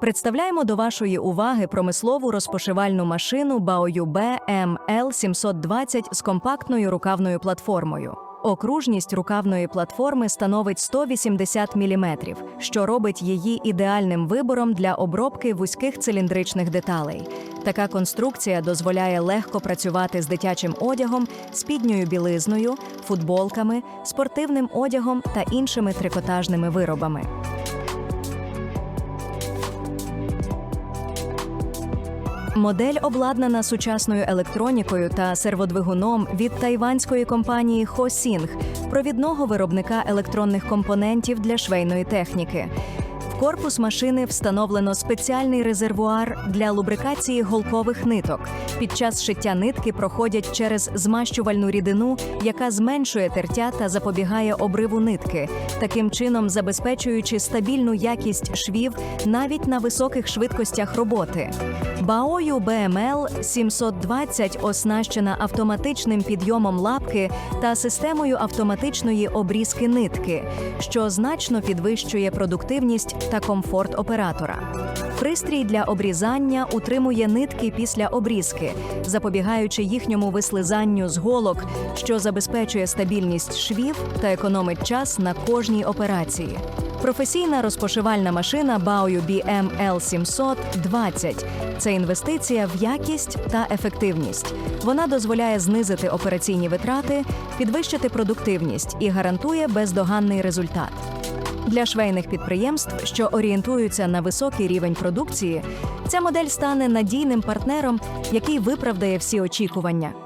Представляємо до вашої уваги промислову розпошивальну машину Baoyube ML720 з компактною рукавною платформою. Окружність рукавної платформи становить 180 мм, що робить її ідеальним вибором для обробки вузьких циліндричних деталей. Така конструкція дозволяє легко працювати з дитячим одягом, спідньою білизною, футболками, спортивним одягом та іншими трикотажними виробами. Модель обладнана сучасною електронікою та серводвигуном від тайванської компанії Хосінг, провідного виробника електронних компонентів для швейної техніки. В корпус машини встановлено спеціальний резервуар для лубрикації голкових ниток. Під час шиття нитки проходять через змащувальну рідину, яка зменшує тертя та запобігає обриву нитки, таким чином забезпечуючи стабільну якість швів навіть на високих швидкостях роботи. Баою BML 720 оснащена автоматичним підйомом лапки та системою автоматичної обрізки нитки, що значно підвищує продуктивність та комфорт оператора. Пристрій для обрізання утримує нитки після обрізки, запобігаючи їхньому вислизанню з голок, що забезпечує стабільність швів та економить час на кожній операції. Професійна розпошивальна машина Baoyu BM L720 – це інвестиція в якість та ефективність. Вона дозволяє знизити операційні витрати, підвищити продуктивність і гарантує бездоганний результат. Для швейних підприємств, що орієнтуються на високий рівень продукції, ця модель стане надійним партнером, який виправдає всі очікування.